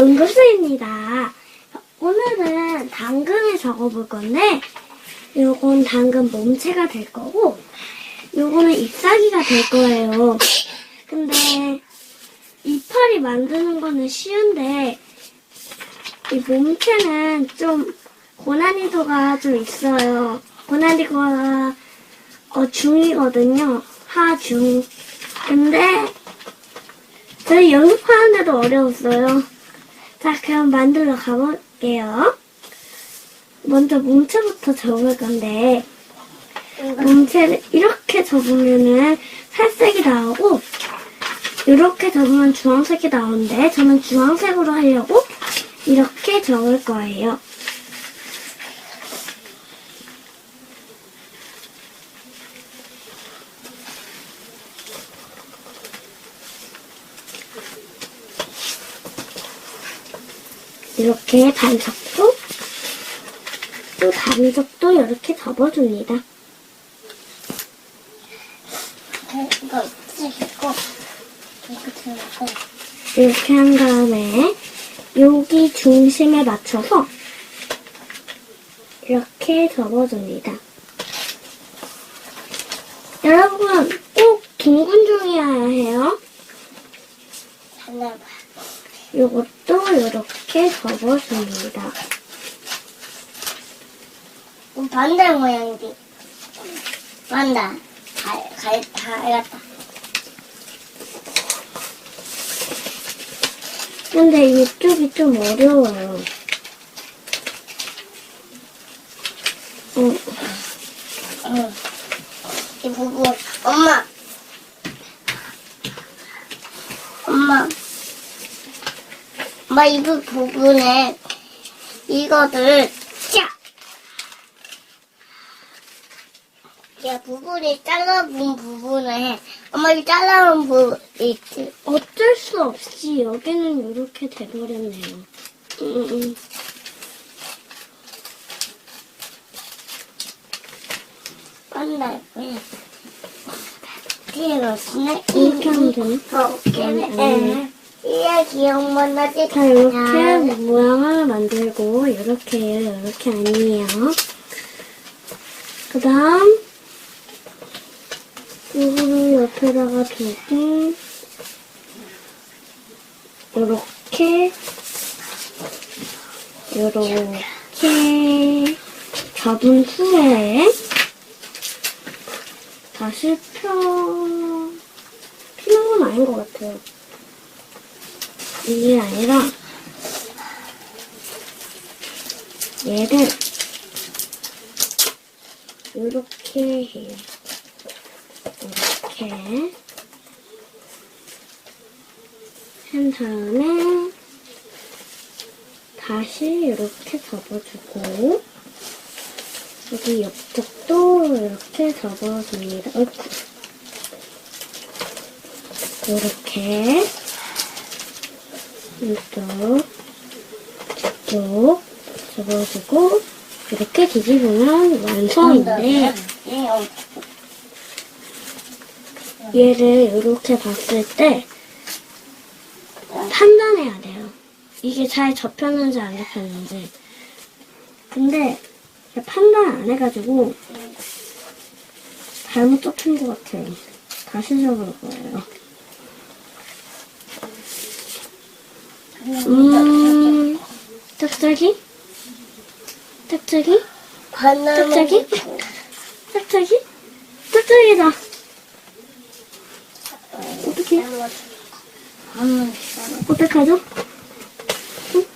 응급수입니다. 오늘은 당근을 적어볼 건데, 요건 당근 몸체가 될 거고, 요거는 잎사귀가 될 거예요. 근데, 이파리 만드는 거는 쉬운데, 이 몸체는 좀 고난이도가 좀 있어요. 고난이도가 어, 중이거든요. 하중. 근데, 저희 연습하는데도 어려웠어요. 자, 그럼 만들러 가볼게요. 먼저 몸체부터 접을 건데, 몸체를 이렇게 접으면은 살색이 나오고, 이렇게 접으면 주황색이 나오는데, 저는 주황색으로 하려고 이렇게 접을 거예요. 이렇게 반석도 또 다른 석도 이렇게 접어줍니다. 이거 찍고 이거 들고 이렇게 한 다음에 여기 중심에 맞춰서 이렇게 접어줍니다. 여러분 꼭 둥근 중이어야 해요. 잘라봐. 이것도 이렇게 접어줍니다. 반대 모양이지. 맞다. 갈, 갈, 다 알았다. 근데 이쪽이 좀 어려워요. 어, 응. 이 부분, 엄마. 엄마. 엄마, 이 부- 부분에 이거를 쫙. 야, 부분이 잘라본 부분에, 엄마, 이 잘라본 부분 있지? 어쩔 수 없이 여기는 이렇게 돼버렸네요. 음, 음. 뒤에 넣었네? 이렇게 하면 되네. 오케이. 이야, 기억만 나지? 자, 이렇게 모양을 만들고, 이렇게 해요. 이렇게 아니에요. 그 다음, 이거를 옆에다가 두고, 요렇게, 요렇게, 접은 후에, 다시 펴, 피는 건 아닌 것 같아요. 이게 아니라 얘를 이렇게 해요. 이렇게 한 다음에 다시 이렇게 접어주고 여기 옆쪽도 이렇게 접어줍니다. 이렇게 이쪽, 이쪽 접어주고 이렇게 뒤집으면 완성인데 얘를 이렇게 봤을 때 판단해야 돼요. 이게 잘 접혔는지 안 접혔는지. 근데 판단 안 해가지고 잘못 접힌 것 같아요. 다시 접을 거예요. 음, 짝짝이? 짝짝이? 짝짝이? 짝짝이? 짝짝이다. 어떡해? 어떡하죠? 응?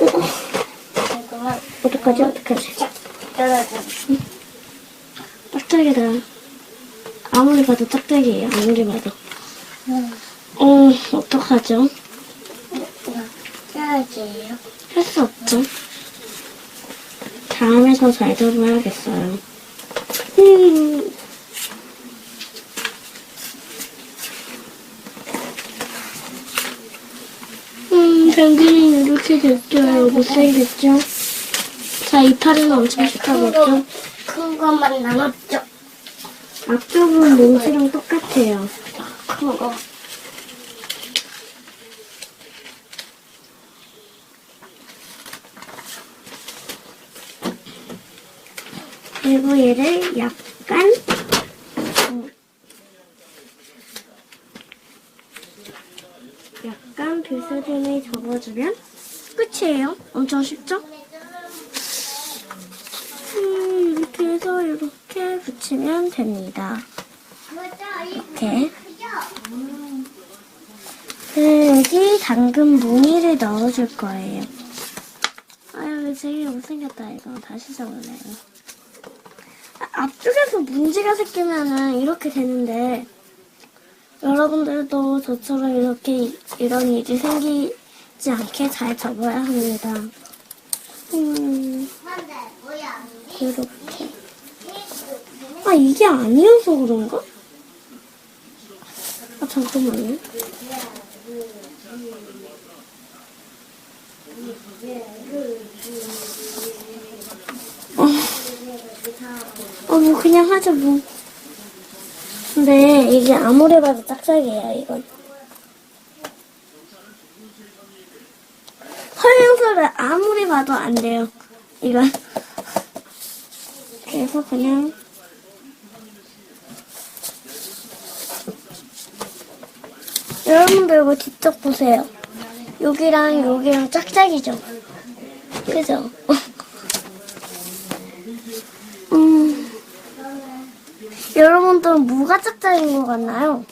어, 어떡하지? 어떡하지? 짝짝이다. 아무리 봐도 짝짝이에요. 아무리 봐도. 어, 어떡하죠? 짜야지요. 할 수 없죠. 다음에 더잘 접어야겠어요. 음. 음, 당근이 이렇게 됐죠. 못생겼죠? 자, 이파리는 엄청 좋다겠죠? 큰 것만 남았죠. 앞쪽은 몸치랑 똑같아요. 큰 거. 그리고 얘를 약간 음, 약간 비스듬히 접어주면 끝이에요. 엄청 쉽죠? 음, 이렇게 해서 이렇게 붙이면 됩니다. 이렇게. 그 여기 당근 무늬를 넣어줄 거예요. 아유, 되게 못생겼다, 이거. 다시 적을래요. 아, 앞쪽에서 문제가 생기면은 이렇게 되는데, 여러분들도 저처럼 이렇게 이런 일이 생기지 않게 잘 접어야 합니다. 음, 이렇게. 아, 이게 아니어서 그런가? 아, 잠깐만요. 어, 어, 뭐, 그냥 하자, 뭐. 근데 이게 아무리 봐도 짝짝이에요, 이건. 설명서를 아무리 봐도 안 돼요, 이건. 그래서 그냥. 여러분들 이거 직접 보세요. 여기랑 여기랑 짝짝이죠? 그죠? 음, 여러분들은 뭐가 짝짝인 것 같나요?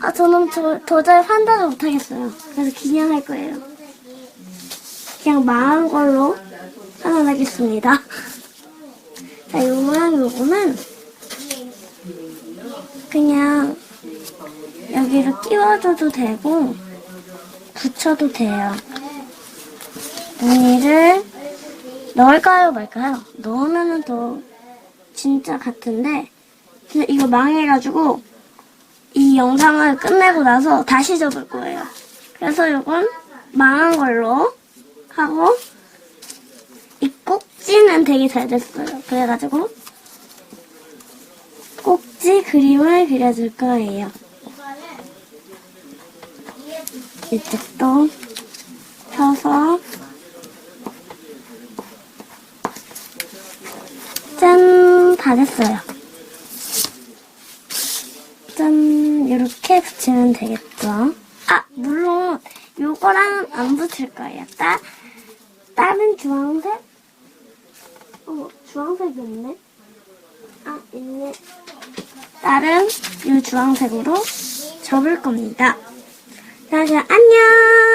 아, 저는 도저히 판단을 못하겠어요. 그래서 그냥 할 거예요. 그냥 망한 걸로 판단하겠습니다. 자, 요 모양 요거는 그냥 여기로 끼워줘도 되고 붙여도 돼요. 무늬를 넣을까요 말까요? 넣으면은 더 진짜 같은데 근데 이거 망해가지고 이 영상을 끝내고 나서 다시 접을 거예요. 그래서 이건 망한 걸로 하고 이 꼭지는 되게 잘 됐어요. 그래가지고 꼭지 그림을 그려줄 거예요. 이쪽도 펴서 짠! 다 됐어요. 짠! 이렇게 붙이면 되겠죠. 아, 물론 요거랑 안 붙일 거예요. 따, 다른 주황색? 어, 주황색이 없네? 아, 있네. 다른 이 주황색으로 접을 겁니다. 자, 그럼 안녕!